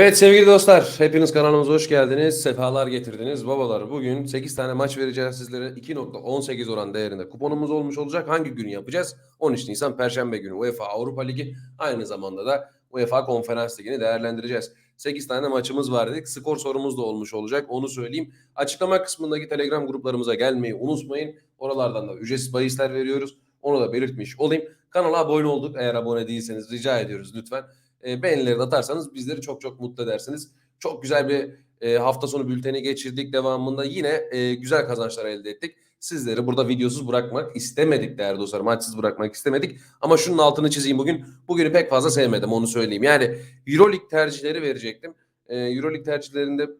Evet sevgili dostlar, hepiniz kanalımıza hoş geldiniz. Sefalar getirdiniz. Babalar bugün 8 tane maç vereceğiz sizlere. 2.18 oran değerinde kuponumuz olmuş olacak. Hangi günü yapacağız? 13 Nisan Perşembe günü UEFA Avrupa Ligi. Aynı zamanda da UEFA Konferans Ligi'ni değerlendireceğiz. 8 tane maçımız var dedik. Skor sorumuz da olmuş olacak. Onu söyleyeyim. Açıklama kısmındaki Telegram gruplarımıza gelmeyi unutmayın. Oralardan da ücretsiz bahisler veriyoruz. Onu da belirtmiş olayım. Kanala abone olduk. Eğer abone değilseniz rica ediyoruz lütfen e, beğenileri atarsanız bizleri çok çok mutlu edersiniz. Çok güzel bir e, hafta sonu bülteni geçirdik. Devamında yine e, güzel kazançlar elde ettik. Sizleri burada videosuz bırakmak istemedik değerli dostlar. Maçsız bırakmak istemedik. Ama şunun altını çizeyim bugün. Bugünü pek fazla sevmedim onu söyleyeyim. Yani Euroleague tercihleri verecektim. E, Euroleague tercihlerinde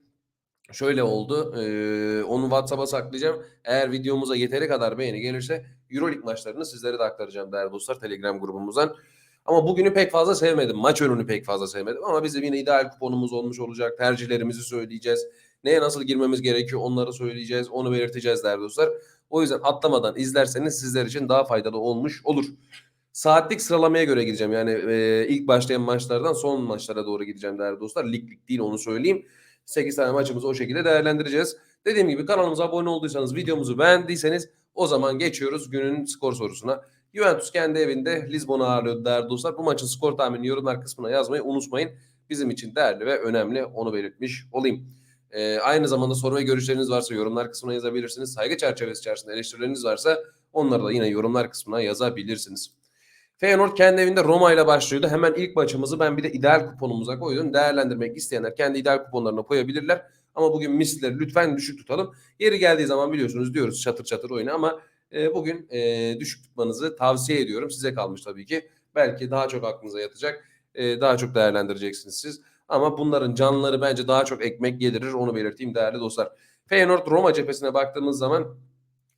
şöyle oldu. E, onu WhatsApp'a saklayacağım. Eğer videomuza yeteri kadar beğeni gelirse Euroleague maçlarını sizlere de aktaracağım değerli dostlar Telegram grubumuzdan. Ama bugünü pek fazla sevmedim. Maç önünü pek fazla sevmedim. Ama bizim yine ideal kuponumuz olmuş olacak. Tercihlerimizi söyleyeceğiz. Neye nasıl girmemiz gerekiyor onları söyleyeceğiz. Onu belirteceğiz değerli dostlar. O yüzden atlamadan izlerseniz sizler için daha faydalı olmuş olur. Saatlik sıralamaya göre gideceğim. Yani e, ilk başlayan maçlardan son maçlara doğru gideceğim değerli dostlar. Lig lig değil onu söyleyeyim. 8 tane maçımızı o şekilde değerlendireceğiz. Dediğim gibi kanalımıza abone olduysanız, videomuzu beğendiyseniz o zaman geçiyoruz günün skor sorusuna. Juventus kendi evinde Lisbon'u ağırlıyordu değerli dostlar. Bu maçın skor tahmini yorumlar kısmına yazmayı unutmayın. Bizim için değerli ve önemli onu belirtmiş olayım. Ee, aynı zamanda soru ve görüşleriniz varsa yorumlar kısmına yazabilirsiniz. Saygı çerçevesi içerisinde eleştirileriniz varsa onları da yine yorumlar kısmına yazabilirsiniz. Feyenoord kendi evinde Roma ile başlıyordu. Hemen ilk maçımızı ben bir de ideal kuponumuza koydum. Değerlendirmek isteyenler kendi ideal kuponlarına koyabilirler. Ama bugün misleri lütfen düşük tutalım. Yeri geldiği zaman biliyorsunuz diyoruz çatır çatır oyunu ama e, bugün e, düşük tutmanızı tavsiye ediyorum. Size kalmış tabii ki. Belki daha çok aklınıza yatacak. E, daha çok değerlendireceksiniz siz. Ama bunların canlıları bence daha çok ekmek yedirir. Onu belirteyim değerli dostlar. Feyenoord Roma cephesine baktığımız zaman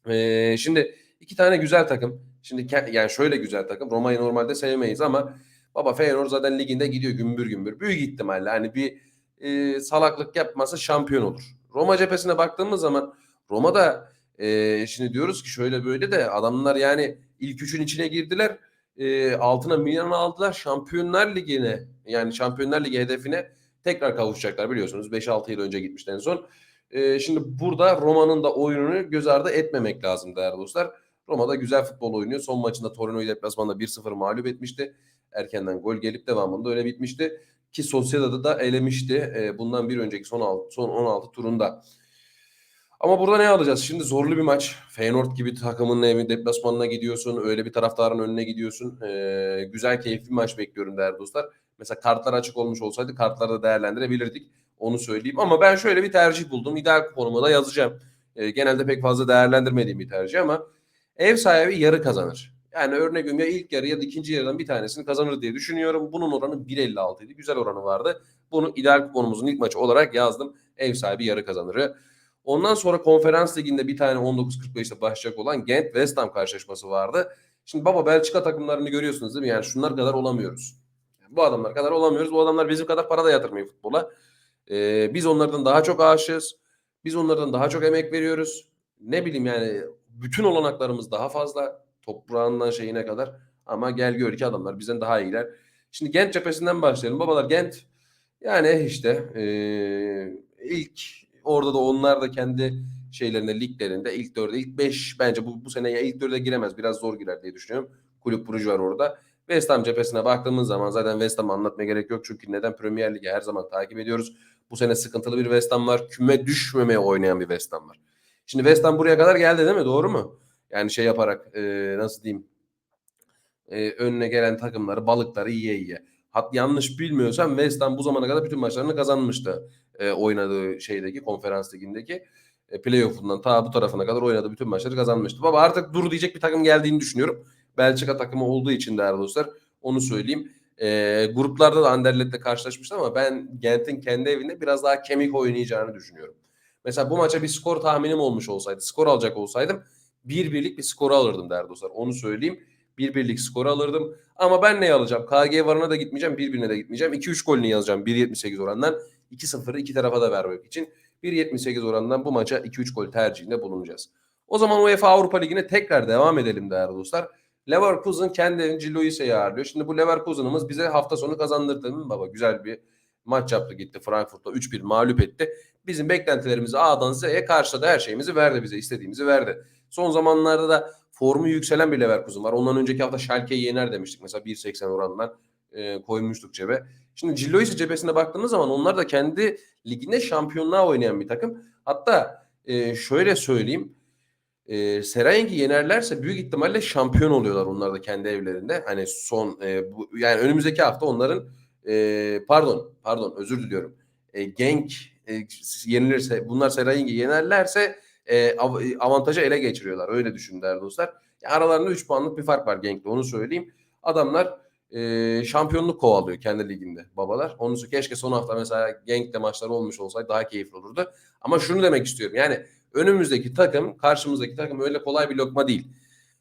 e, şimdi iki tane güzel takım. Şimdi yani şöyle güzel takım. Roma'yı normalde sevmeyiz ama baba Feyenoord zaten liginde gidiyor gümbür gümbür. Büyük ihtimalle hani bir e, salaklık yapmasa şampiyon olur. Roma cephesine baktığımız zaman Roma'da e, şimdi diyoruz ki şöyle böyle de adamlar yani ilk üçün içine girdiler. E, altına milyon aldılar. Şampiyonlar Ligi'ne yani Şampiyonlar Ligi hedefine tekrar kavuşacaklar biliyorsunuz. 5-6 yıl önce gitmişti en son. E, şimdi burada Roma'nın da oyununu göz ardı etmemek lazım değerli dostlar. Roma'da güzel futbol oynuyor. Son maçında Torino'yu deplasmanda 1-0 mağlup etmişti. Erkenden gol gelip devamında öyle bitmişti. Ki Sociedad'ı da elemişti. E, bundan bir önceki son, 6, son 16 turunda. Ama burada ne alacağız? Şimdi zorlu bir maç. Feyenoord gibi takımın evi deplasmanına gidiyorsun. Öyle bir taraftarın önüne gidiyorsun. Ee, güzel keyifli bir maç bekliyorum değerli dostlar. Mesela kartlar açık olmuş olsaydı kartları da değerlendirebilirdik. Onu söyleyeyim. Ama ben şöyle bir tercih buldum. İdeal kuponuma da yazacağım. Ee, genelde pek fazla değerlendirmediğim bir tercih ama ev sahibi yarı kazanır. Yani örnek ya ilk yarı ya da ikinci yarıdan bir tanesini kazanır diye düşünüyorum. Bunun oranı 1.56 idi. Güzel oranı vardı. Bunu ideal kuponumuzun ilk maçı olarak yazdım. Ev sahibi yarı kazanırı. Ondan sonra konferans liginde bir tane 19.45'te başlayacak olan Gent West Ham karşılaşması vardı. Şimdi baba Belçika takımlarını görüyorsunuz değil mi? Yani şunlar kadar olamıyoruz. Bu adamlar kadar olamıyoruz. Bu adamlar bizim kadar para da yatırmıyor futbola. Ee, biz onlardan daha çok aşığız. Biz onlardan daha çok emek veriyoruz. Ne bileyim yani bütün olanaklarımız daha fazla. Toprağından şeyine kadar. Ama gel gör ki adamlar bizden daha iyiler. Şimdi Gent cephesinden başlayalım. Babalar Gent yani işte ee, ilk Orada da onlar da kendi şeylerinde liglerinde ilk dörde ilk beş bence bu, bu sene ya ilk dörde giremez. Biraz zor girer diye düşünüyorum. Kulüp Bruges var orada. West Ham cephesine baktığımız zaman zaten West Ham'ı anlatmaya gerek yok. Çünkü neden Premier Lig'i her zaman takip ediyoruz. Bu sene sıkıntılı bir West Ham var. Küme düşmemeye oynayan bir West Ham var. Şimdi West Ham buraya kadar geldi değil mi? Doğru mu? Yani şey yaparak e, nasıl diyeyim e, önüne gelen takımları balıkları yiye yiye. Hat yanlış bilmiyorsam West Ham bu zamana kadar bütün maçlarını kazanmıştı e, oynadığı şeydeki konferans ligindeki e, playoff'undan ta bu tarafına kadar oynadığı bütün maçları kazanmıştı. Baba artık dur diyecek bir takım geldiğini düşünüyorum. Belçika takımı olduğu için değerli dostlar onu söyleyeyim. E, gruplarda da Anderlet'le karşılaşmıştı ama ben Gent'in kendi evinde biraz daha kemik oynayacağını düşünüyorum. Mesela bu maça bir skor tahminim olmuş olsaydı, skor alacak olsaydım bir birlik bir skoru alırdım değerli dostlar. Onu söyleyeyim. Bir birlik skoru alırdım. Ama ben ne alacağım? KG varına da gitmeyeceğim, birbirine de gitmeyeceğim. 2-3 golünü yazacağım 1.78 orandan. 2-0'ı iki tarafa da vermek için 1.78 oranından bu maça 2-3 gol tercihinde bulunacağız. O zaman UEFA Avrupa Ligi'ne tekrar devam edelim değerli dostlar. Leverkusen kendi Cillois'i ağırlıyor. Şimdi bu Leverkusen'ımız bize hafta sonu kazandırdı mı baba? Güzel bir maç yaptı gitti Frankfurt'ta 3-1 mağlup etti. Bizim beklentilerimizi A'dan Z'ye karşıladı. Her şeyimizi verdi bize. istediğimizi verdi. Son zamanlarda da formu yükselen bir Leverkusen var. Ondan önceki hafta Schalke'yi yener demiştik. Mesela 1.80 oranından e, koymuştuk cebe. Şimdi Cillois'i cephesine baktığınız zaman onlar da kendi liginde şampiyonluğa oynayan bir takım. Hatta e, şöyle söyleyeyim. E, Serayengi yenerlerse büyük ihtimalle şampiyon oluyorlar onlar da kendi evlerinde. Hani son e, bu, yani önümüzdeki hafta onların e, pardon pardon özür diliyorum. E, Genk e, yenilirse bunlar Serayengi yenerlerse e, av- avantajı ele geçiriyorlar. Öyle düşün değerli dostlar. Ya aralarında 3 puanlık bir fark var Genk'le onu söyleyeyim. Adamlar e, şampiyonluk kovalıyor kendi liginde babalar. Onun için keşke son hafta mesela Genk'le maçları olmuş olsaydı daha keyifli olurdu. Ama şunu demek istiyorum. Yani önümüzdeki takım karşımızdaki takım öyle kolay bir lokma değil.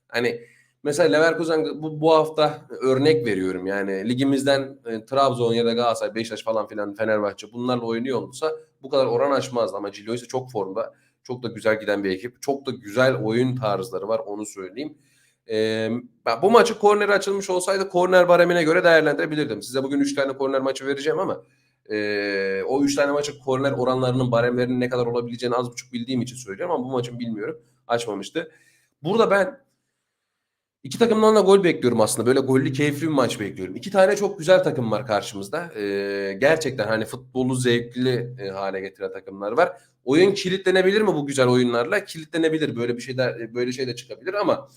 Hani mesela Leverkusen bu, bu hafta örnek veriyorum. Yani ligimizden e, Trabzon ya da Galatasaray, Beşiktaş falan filan Fenerbahçe bunlarla oynuyor olsa bu kadar oran aşmazdı. Ama Cilio ise çok formda. Çok da güzel giden bir ekip. Çok da güzel oyun tarzları var onu söyleyeyim. Ee, bu maçı korner açılmış olsaydı korner baremine göre değerlendirebilirdim. Size bugün 3 tane korner maçı vereceğim ama e, o 3 tane maçı korner oranlarının baremlerinin ne kadar olabileceğini az buçuk bildiğim için söylüyorum ama bu maçın bilmiyorum. Açmamıştı. Burada ben iki takımdan da gol bekliyorum aslında. Böyle gollü keyifli bir maç bekliyorum. İki tane çok güzel takım var karşımızda. Ee, gerçekten hani futbolu zevkli e, hale getiren takımlar var. Oyun kilitlenebilir mi bu güzel oyunlarla? Kilitlenebilir. Böyle bir şey de böyle şey de çıkabilir ama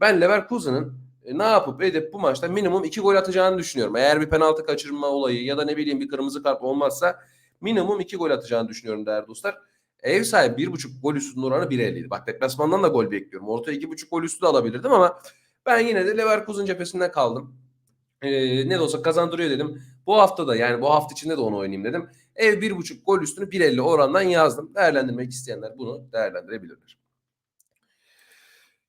ben Leverkusen'ın e, ne yapıp edip bu maçta minimum iki gol atacağını düşünüyorum. Eğer bir penaltı kaçırma olayı ya da ne bileyim bir kırmızı kart olmazsa minimum iki gol atacağını düşünüyorum değerli dostlar. Ev sahibi bir buçuk gol üstünün oranı 1.50'ydi. Bak deplasmandan da gol bekliyorum. Ortaya iki buçuk gol üstü de alabilirdim ama ben yine de Leverkusen cephesinden kaldım. Ee, ne de olsa kazandırıyor dedim. Bu hafta da yani bu hafta içinde de onu oynayayım dedim. Ev bir buçuk gol üstünü 1.50 orandan yazdım. Değerlendirmek isteyenler bunu değerlendirebilirler.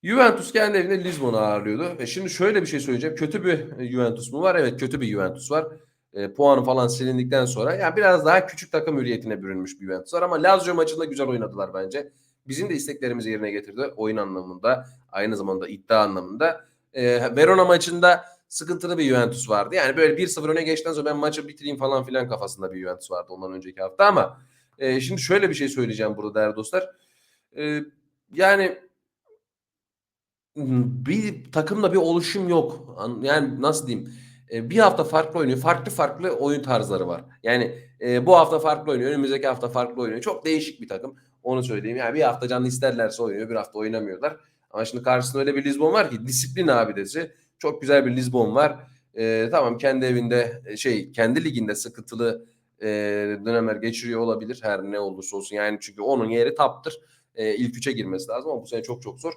Juventus kendi evinde Lisbon'u ağırlıyordu. E şimdi şöyle bir şey söyleyeceğim. Kötü bir Juventus mu var? Evet kötü bir Juventus var. E, puanı falan silindikten sonra yani biraz daha küçük takım hürriyetine bürünmüş bir Juventus var ama Lazio maçında güzel oynadılar bence. Bizim de isteklerimizi yerine getirdi oyun anlamında, aynı zamanda iddia anlamında. E, Verona maçında sıkıntılı bir Juventus vardı. Yani böyle 1-0 öne geçtikten sonra ben maçı bitireyim falan filan kafasında bir Juventus vardı ondan önceki hafta ama e, şimdi şöyle bir şey söyleyeceğim burada değerli dostlar. E, yani bir takımda bir oluşum yok. Yani nasıl diyeyim? E, bir hafta farklı oynuyor. Farklı farklı oyun tarzları var. Yani e, bu hafta farklı oynuyor. Önümüzdeki hafta farklı oynuyor. Çok değişik bir takım. Onu söyleyeyim. Yani bir hafta canlı isterlerse oynuyor. Bir hafta oynamıyorlar. Ama şimdi karşısında öyle bir Lisbon var ki disiplin abidesi. Çok güzel bir Lisbon var. E, tamam kendi evinde şey kendi liginde sıkıntılı e, dönemler geçiriyor olabilir. Her ne olursa olsun. Yani çünkü onun yeri taptır. E, ilk üçe girmesi lazım ama bu sene çok çok zor.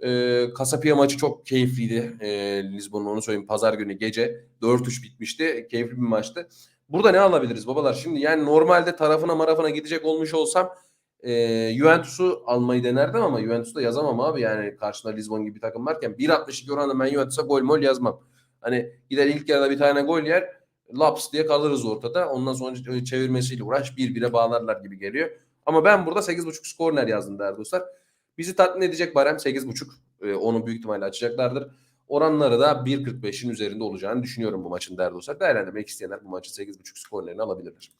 E, Kasapia maçı çok keyifliydi. E, Lisbon'un onu söyleyeyim. Pazar günü gece 4-3 bitmişti. Keyifli bir maçtı. Burada ne alabiliriz babalar? Şimdi yani normalde tarafına marafına gidecek olmuş olsam e, Juventus'u almayı denerdim ama Juventus'ta yazamam abi. Yani karşında Lisbon gibi bir takım varken 1.62 oranında ben Juventus'a gol mol yazmam. Hani gider ilk yarıda bir tane gol yer laps diye kalırız ortada. Ondan sonra çevirmesiyle uğraş bir bire bağlarlar gibi geliyor. Ama ben burada 8.5 skorner yazdım değerli dostlar. Bizi tatmin edecek barem 8.5. Ee, onu büyük ihtimalle açacaklardır. Oranları da 1.45'in üzerinde olacağını düşünüyorum bu maçın değerli dostlar. Değerlendirmek isteyenler bu maçın 8.5 skorlerini alabilirler.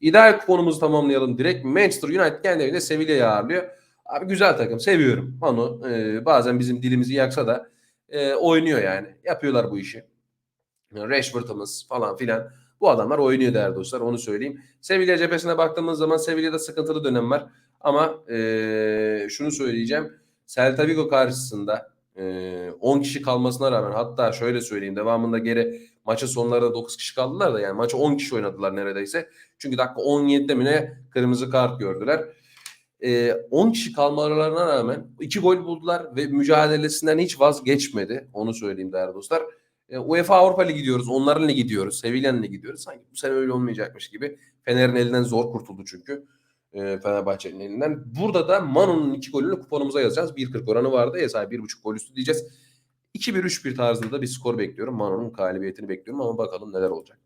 İdeal kuponumuzu tamamlayalım direkt. Manchester United kendi evinde Sevilla'yı ağırlıyor. Abi güzel takım seviyorum. Onu e, bazen bizim dilimizi yaksa da e, oynuyor yani. Yapıyorlar bu işi. Rashford'ımız falan filan. Bu adamlar oynuyor değerli dostlar onu söyleyeyim. Sevilla cephesine baktığımız zaman Sevilla'da sıkıntılı dönem var. Ama e, şunu söyleyeceğim. Celta Vigo karşısında e, 10 kişi kalmasına rağmen hatta şöyle söyleyeyim devamında geri maçın sonlarında 9 kişi kaldılar da yani maçı 10 kişi oynadılar neredeyse. Çünkü dakika 17'de mi ne kırmızı kart gördüler. E, 10 kişi kalmalarına rağmen 2 gol buldular ve mücadelesinden hiç vazgeçmedi. Onu söyleyeyim değerli dostlar. E, UEFA Avrupa Ligi gidiyoruz. Onların ligi gidiyoruz. Sevilla'nın gidiyoruz. Sanki bu sene öyle olmayacakmış gibi. Fener'in elinden zor kurtuldu çünkü e, Fenerbahçe'nin elinden. Burada da Manu'nun iki golünü kuponumuza yazacağız. 1.40 oranı vardı. Ya sahibi 1.5 gol üstü diyeceğiz. 2-1-3-1 tarzında da bir skor bekliyorum. Manu'nun galibiyetini bekliyorum ama bakalım neler olacak.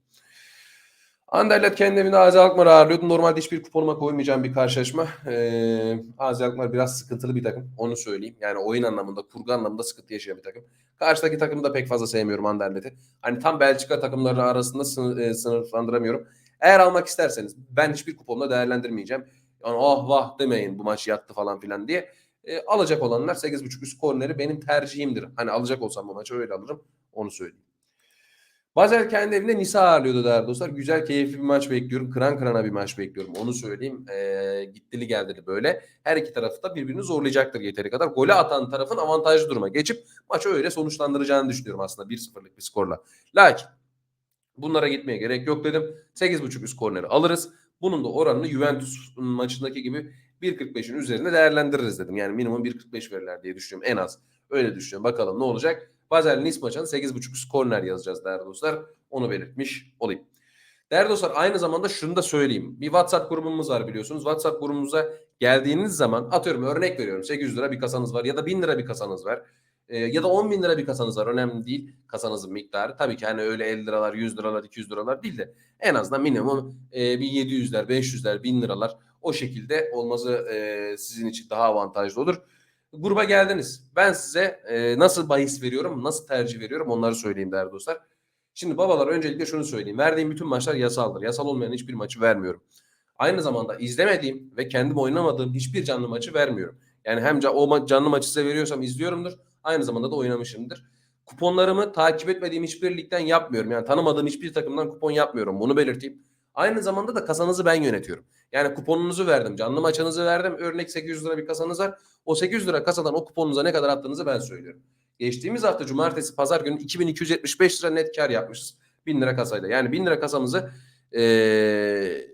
Anderlet kendi evinde Azi Alkmaar ağırlıyordu. Normalde hiçbir kuponuma koymayacağım bir karşılaşma. Ee, Azi Alkmaar biraz sıkıntılı bir takım. Onu söyleyeyim. Yani oyun anlamında, kurgu anlamında sıkıntı yaşayan bir takım. Karşıdaki takımı da pek fazla sevmiyorum Anderlet'i. Hani tam Belçika takımları arasında sınır, e, sınırlandıramıyorum. Eğer almak isterseniz ben hiçbir kuponla değerlendirmeyeceğim. Yani ah vah demeyin bu maç yattı falan filan diye. E, alacak olanlar 8.5 üst korneri benim tercihimdir. Hani alacak olsam bu maçı öyle alırım. Onu söyleyeyim. Basel kendi evinde Nisa ağırlıyordu değerli dostlar. Güzel keyifli bir maç bekliyorum. Kıran kırana bir maç bekliyorum. Onu söyleyeyim. E, gittili geldili böyle. Her iki tarafı da birbirini zorlayacaktır yeteri kadar. Golü atan tarafın avantajlı duruma geçip maçı öyle sonuçlandıracağını düşünüyorum aslında 1-0'lık bir skorla. Lakin bunlara gitmeye gerek yok dedim. 8.5 üst korneri alırız. Bunun da oranını Juventus maçındaki gibi 1.45'in üzerinde değerlendiririz dedim. Yani minimum 1.45 verirler diye düşünüyorum en az. Öyle düşünüyorum. Bakalım ne olacak. Basel Nice maçının 8.5 üst korner yazacağız değerli dostlar. Onu belirtmiş olayım. Değerli dostlar aynı zamanda şunu da söyleyeyim. Bir WhatsApp grubumuz var biliyorsunuz. WhatsApp grubumuza geldiğiniz zaman atıyorum örnek veriyorum 800 lira bir kasanız var ya da 1000 lira bir kasanız var. Ee, ya da 10 bin lira bir kasanız var önemli değil kasanızın miktarı. Tabii ki hani öyle 50 liralar 100 liralar 200 liralar değil de en azından minimum e, bir 700'ler 500'ler 1000 liralar o şekilde olması e, sizin için daha avantajlı olur. Gruba geldiniz. Ben size e, nasıl bahis veriyorum, nasıl tercih veriyorum onları söyleyeyim değerli dostlar. Şimdi babalar öncelikle şunu söyleyeyim. Verdiğim bütün maçlar yasaldır. Yasal olmayan hiçbir maçı vermiyorum. Aynı zamanda izlemediğim ve kendim oynamadığım hiçbir canlı maçı vermiyorum. Yani hem o canlı maçı size veriyorsam izliyorumdur. Aynı zamanda da oynamışımdır. Kuponlarımı takip etmediğim hiçbir ligden yapmıyorum. Yani tanımadığım hiçbir takımdan kupon yapmıyorum. Bunu belirteyim. Aynı zamanda da kasanızı ben yönetiyorum. Yani kuponunuzu verdim, canlı maçınızı verdim. Örnek 800 lira bir kasanız var. O 800 lira kasadan o kuponunuza ne kadar attığınızı ben söylüyorum. Geçtiğimiz hafta cumartesi pazar günü 2275 lira net kar yapmışız. 1000 lira kasayla. Yani 1000 lira kasamızı eee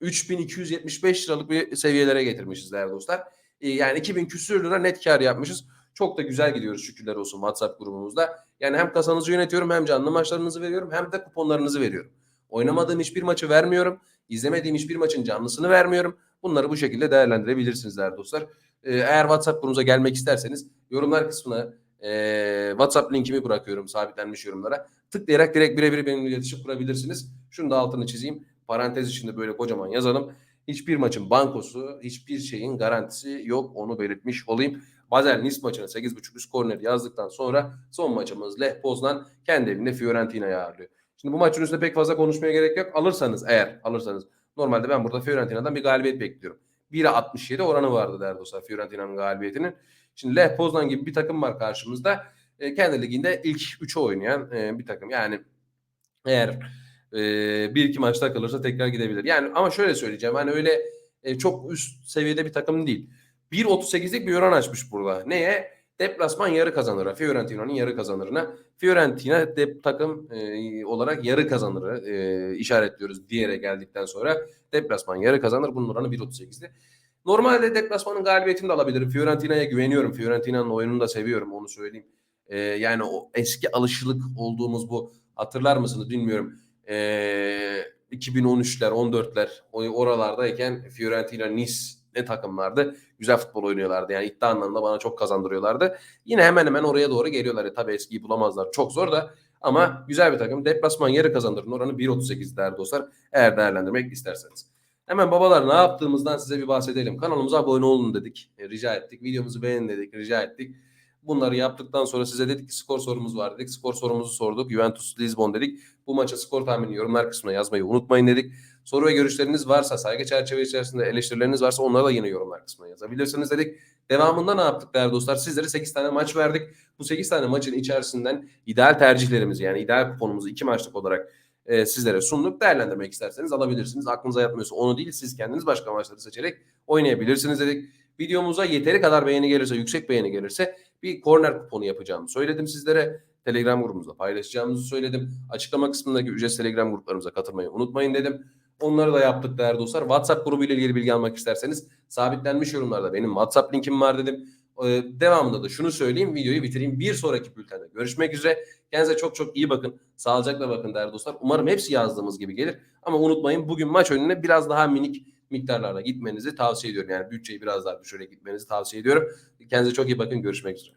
3275 liralık bir seviyelere getirmişiz değerli dostlar. Ee, yani 2000 küsür lira net kar yapmışız. Çok da güzel gidiyoruz şükürler olsun WhatsApp grubumuzda. Yani hem kasanızı yönetiyorum hem canlı maçlarınızı veriyorum hem de kuponlarınızı veriyorum. Oynamadığım hiçbir maçı vermiyorum. İzlemediğim hiçbir maçın canlısını vermiyorum. Bunları bu şekilde değerlendirebilirsiniz değerli dostlar. Ee, eğer WhatsApp grubumuza gelmek isterseniz yorumlar kısmına e, WhatsApp linkimi bırakıyorum sabitlenmiş yorumlara. Tıklayarak direkt birebir benimle iletişim kurabilirsiniz. Şunu da altını çizeyim. Parantez içinde böyle kocaman yazalım. Hiçbir maçın bankosu, hiçbir şeyin garantisi yok. Onu belirtmiş olayım. Basel Nice maçına 8.5 üst korner yazdıktan sonra son maçımız Lech Poznan kendi evinde Fiorentina'yı ağırlıyor. Şimdi bu maçın üstünde pek fazla konuşmaya gerek yok. Alırsanız eğer alırsanız normalde ben burada Fiorentina'dan bir galibiyet bekliyorum. 1'e 67 oranı vardı değerli dostlar Fiorentina'nın galibiyetinin. Şimdi Lech Poznan gibi bir takım var karşımızda. E, kendi liginde ilk 3'e oynayan e, bir takım. Yani eğer e, bir iki maçta kalırsa tekrar gidebilir. Yani ama şöyle söyleyeceğim. Hani öyle e, çok üst seviyede bir takım değil. 1.38'lik bir oran açmış burada. Neye? Deplasman yarı kazanır. Fiorentina'nın yarı kazanırına. Fiorentina dep takım e, olarak yarı kazanırı e, işaretliyoruz diğere geldikten sonra. Deplasman yarı kazanır. Bunun oranı 1.38'di. Normalde deplasmanın galibiyetini de alabilirim. Fiorentina'ya güveniyorum. Fiorentina'nın oyununu da seviyorum onu söyleyeyim. E, yani o eski alışılık olduğumuz bu hatırlar mısınız bilmiyorum. E, 2013'ler 14'ler oralardayken Fiorentina Nice ne takımlardı? Güzel futbol oynuyorlardı. Yani iddia anlamında bana çok kazandırıyorlardı. Yine hemen hemen oraya doğru geliyorlar. E, tabii eskiyi bulamazlar. Çok zor da ama güzel bir takım. Deplasman yarı kazandırın. Oranı 1.38 değerli dostlar. Eğer değerlendirmek isterseniz. Hemen babalar ne yaptığımızdan size bir bahsedelim. Kanalımıza abone olun dedik. E, rica ettik. Videomuzu beğenin dedik. Rica ettik. Bunları yaptıktan sonra size dedik ki skor sorumuz var dedik. Skor sorumuzu sorduk. Juventus Lisbon dedik. Bu maça skor tahmini yorumlar kısmına yazmayı unutmayın dedik. Soru ve görüşleriniz varsa, saygı çerçeve içerisinde eleştirileriniz varsa onları da yine yorumlar kısmına yazabilirsiniz dedik. Devamında ne yaptık değerli dostlar? Sizlere 8 tane maç verdik. Bu 8 tane maçın içerisinden ideal tercihlerimizi yani ideal kuponumuzu iki maçlık olarak e, sizlere sunduk. Değerlendirmek isterseniz alabilirsiniz. Aklınıza yatmıyorsa onu değil siz kendiniz başka maçları seçerek oynayabilirsiniz dedik. Videomuza yeteri kadar beğeni gelirse, yüksek beğeni gelirse bir korner kuponu yapacağımı söyledim sizlere. Telegram grubumuzda paylaşacağımızı söyledim. Açıklama kısmındaki ücretsiz Telegram gruplarımıza katılmayı unutmayın dedim. Onları da yaptık değerli dostlar. WhatsApp grubu ile ilgili bilgi almak isterseniz sabitlenmiş yorumlarda benim WhatsApp linkim var dedim. Ee, devamında da şunu söyleyeyim, videoyu bitireyim. Bir sonraki bültende görüşmek üzere. Kendinize çok çok iyi bakın. Sağlıcakla bakın değerli dostlar. Umarım hepsi yazdığımız gibi gelir. Ama unutmayın bugün maç önüne biraz daha minik miktarlarla gitmenizi tavsiye ediyorum. Yani bütçeyi biraz daha düşürerek gitmenizi tavsiye ediyorum. Kendinize çok iyi bakın. Görüşmek üzere.